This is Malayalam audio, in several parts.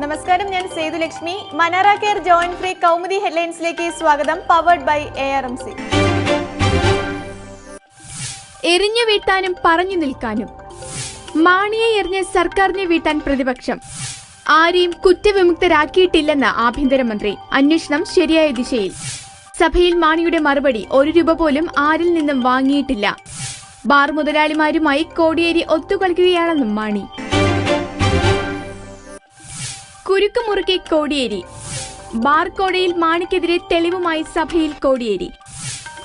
നമസ്കാരം ഞാൻ Sethulakshmi Manara care joint free Kaumudi ഹെഡ്ലൈൻസിലേക്ക് സ്വാഗതം powered by A R M C എറിഞ്ഞു വീഴ്ത്താനും പറഞ്ഞു നിൽക്കാനും. മാണിയെ എറിഞ്ഞ് സർക്കാരിനെ വീട്ടാൻ പ്രതിപക്ഷം. ആരെയും കുറ്റവിമുക്തരാക്കിയിട്ടില്ലെന്ന് ആഭ്യന്തരമന്ത്രി അന്വേഷണം ശരിയായ ദിശയിൽ. സഭയിൽ മാണിയുടെ മറുപടി ഒരു രൂപ പോലും ആരിൽ നിന്നും വാങ്ങിയിട്ടില്ല. ബാർ മുതലാളിമാരുമായി കോടിയേരി ഒത്തുകളിക്കുകയാണെന്നും മാണി. കുരുക്കുമുറുക്കി കോടിയേരി. ബാർകോടയിൽ മാണിക്കെതിരെ തെളിവുമായി സഭയിൽ കോടിയേരി.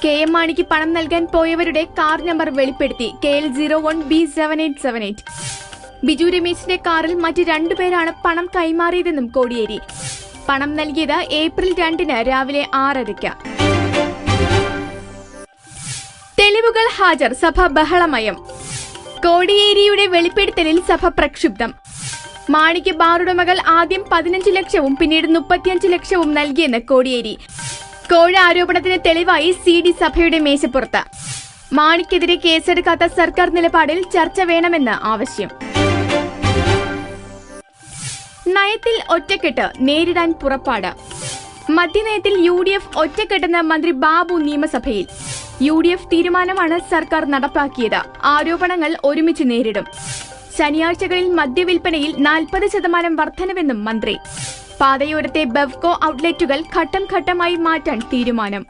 കെ എം മാണിക്ക് പണം നൽകാൻ പോയവരുടെ കാർ നമ്പർ വെളിപ്പെടുത്തി. K L zero one B seven eight seven eight. Biju രമേശിന്റെ കാറിൽ മറ്റ് രണ്ടുപേരാണ് പണം കൈമാറിയതെന്നും കോടിയേരി. പണം നൽകിയത് ഏപ്രിൽ രണ്ടിന് രാവിലെ ആറരയ്ക്ക്. തെളിവുകൾ ഹാജർ സഭ ബഹളമയം. കോടിയേരിയുടെ വെളിപ്പെടുത്തലിൽ സഭ പ്രക്ഷുബ്ധം. മാണിക്ക് ബാറുടമകൾ ആദ്യം പതിനഞ്ച് ലക്ഷവും പിന്നീട് മുപ്പത്തിയഞ്ച് ലക്ഷവും നൽകിയെന്ന് കോടിയേരി. കോഴ ആരോപണത്തിന് തെളിവായി സി ഡി സഭയുടെ മേശപ്പുറത്ത്. മാണിക്കെതിരെ കേസെടുക്കാത്ത സർക്കാർ നിലപാടിൽ ചർച്ച വേണമെന്ന് ആവശ്യം. നയത്തിൽ ഒറ്റക്കെട്ട് നേരിടാൻ പുറപ്പാട്. മദ്യനയത്തിൽ യു ഡി എഫ് ഒറ്റക്കെട്ടെന്ന് മന്ത്രി ബാബു നിയമസഭയിൽ. യു ഡി എഫ് തീരുമാനമാണ് സർക്കാർ നടപ്പാക്കിയത്. ആരോപണങ്ങൾ ഒരുമിച്ച് നേരിടും. ശനിയാഴ്ചകളിൽ മദ്യവിൽപ്പനയിൽ നാൽപ്പത് ശതമാനം വർധനവെന്നും മന്ത്രി. പാതയോരത്തെ ബെവ്കോ ഔട്ട്ലെറ്റുകൾ ഘട്ടം ഘട്ടമായി മാറ്റാൻ തീരുമാനം.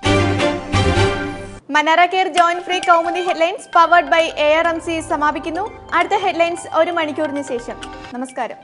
Manara care joint free Kaumudi headlines powered by A R M C സമാപിക്കുന്നു. അടുത്ത ഹെഡ്ലൈൻസ് ഒരു മണിക്കൂറിന് ശേഷം. നമസ്കാരം.